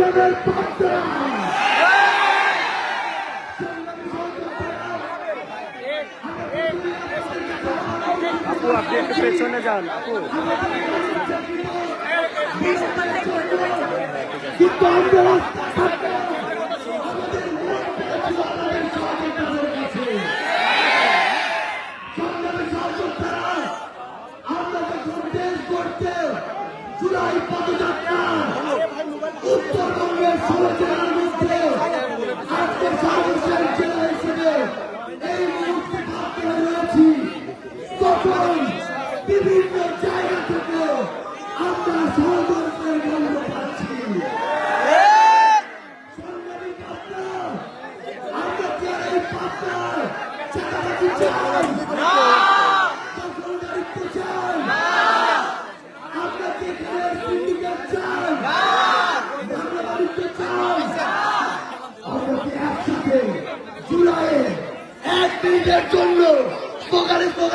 সংগ্রামের পাত্রা আপু আপনি একটু পেছনে যান আপু কিন্তু আমরা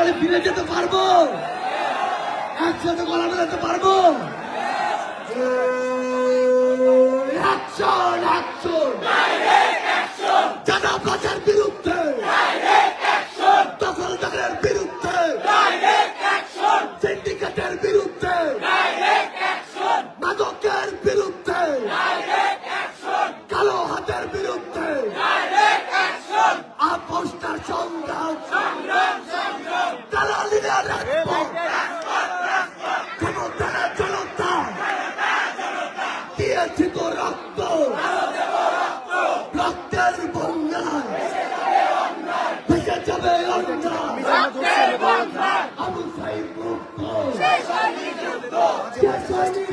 সকালে ফিরে যেতে পারব। একসাথে গলা মেলাতে পারব। অ্যাকশন অ্যাকশন চাঁদাবাজের বিরুদ্ধে। দখলদারের বিরুদ্ধে। সিন্ডিকেটের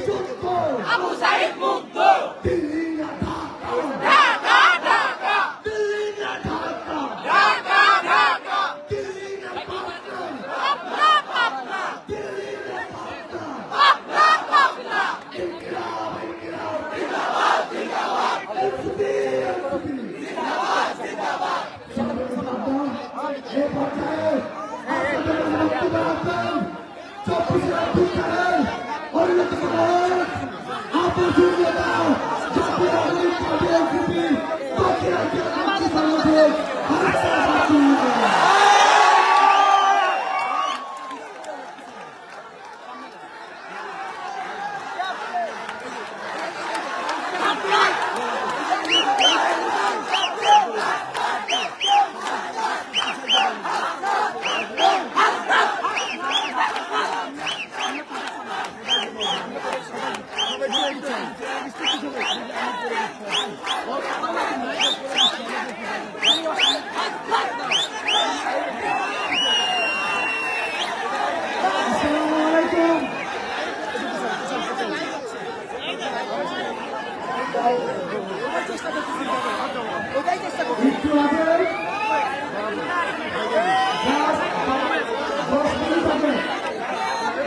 যুদ্ধ আবু সাইদ মুগ্ধ। দিল্লি না ঢাকা ঢাকা। ঢাকা। দিল্লি না ঢাকা। ঢাকা ঢাকা। দিল্লি না পাটনা পাবনা দিল্লি না পাটনা পাবনা পাবনা। ইনকিলাব ইনকিলাব জিন্দাবাদ। জিন্দাবাদ এসপি এসপি জিন্দাবাদ। জিন্দাবাদ এই পর্যায়ে আপনাদের বক্তব্য রাখবেন চব্বিশের Aplaudir o metal!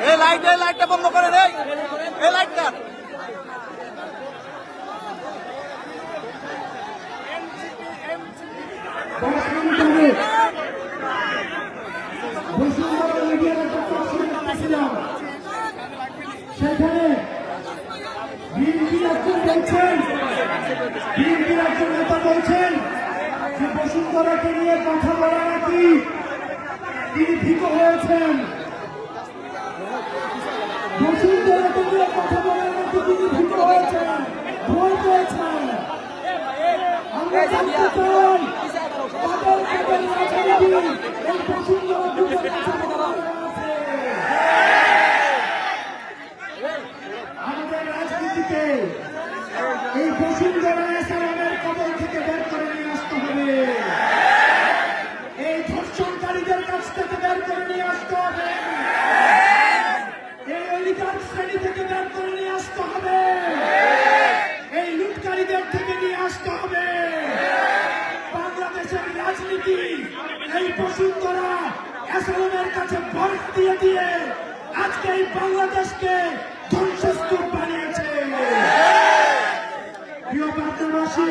এই লাইট এই লাইটটা বন্ধ করে দেয় লাইটটা। দশ বসুন্ধরাকে নিয়ে কথা বলা নাকি? তিনি ভীত হয়েছেন। বসুন্ধরাকে নিয়ে কথা বলা নাকি তিনি ভীত হয়েছেন? ভয় পেয়েছেন। আমরা জানতে বসুন্ধরা এসালামের কাছে ভর দিয়ে দিয়ে আজকে এই বাংলাদেশকে ধ্বংসস্তূপ বানিয়েছে। প্রিয় পাত্রবাসী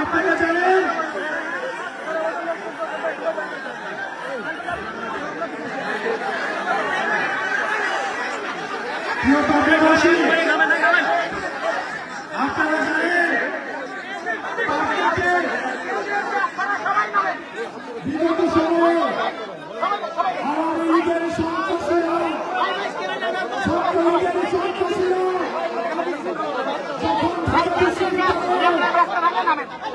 আপনারা জানেন, প্রিয় পাত্রবাসী যাবেন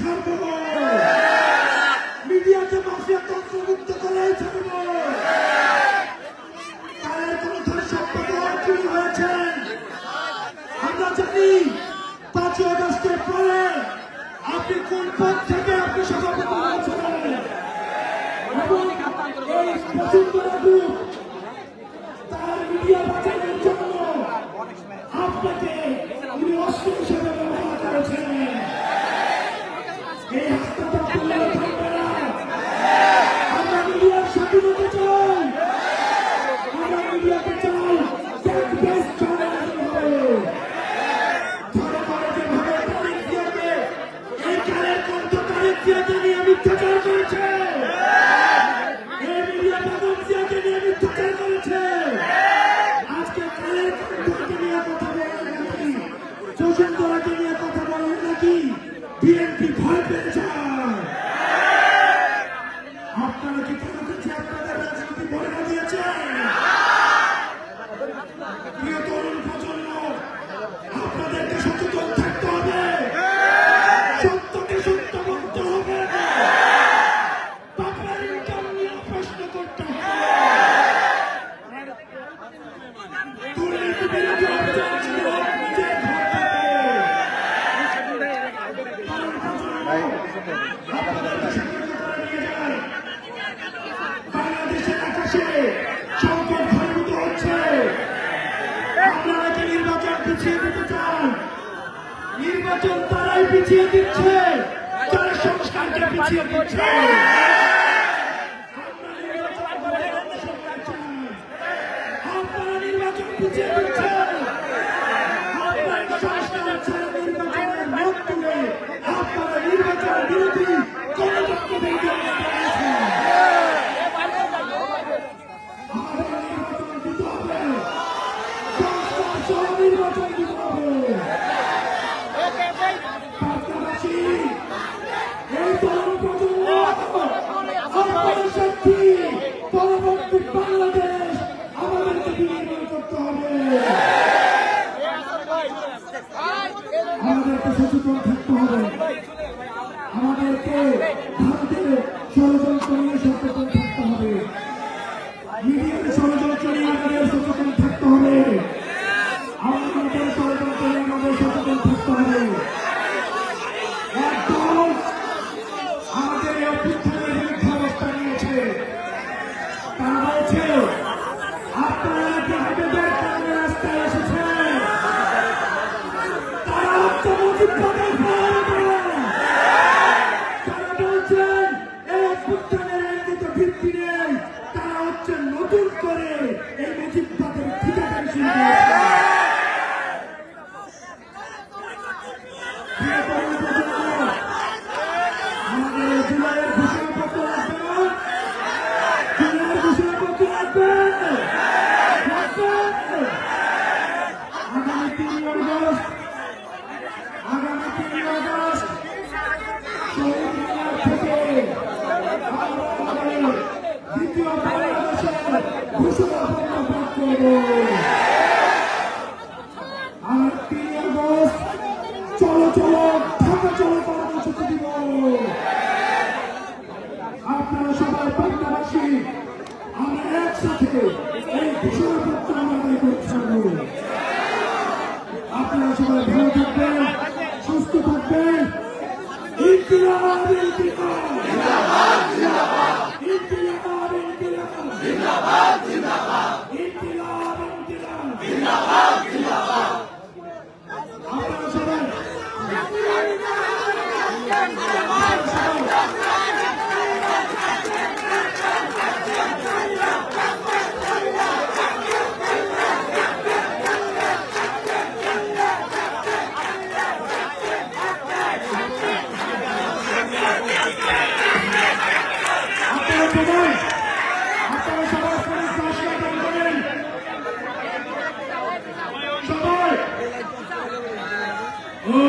comfortable. পিছিয়ে দিতে চায় নির্বাচন তারাই পিছিয়ে দিচ্ছে। তারা সংস্কারকে পিছিয়ে দিচ্ছে। আমাদেরকে ভারতের ষড়যন্ত্র Come on.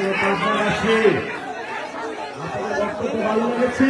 প্রিয় আপনার বক্তব্য ভালো লেগেছে।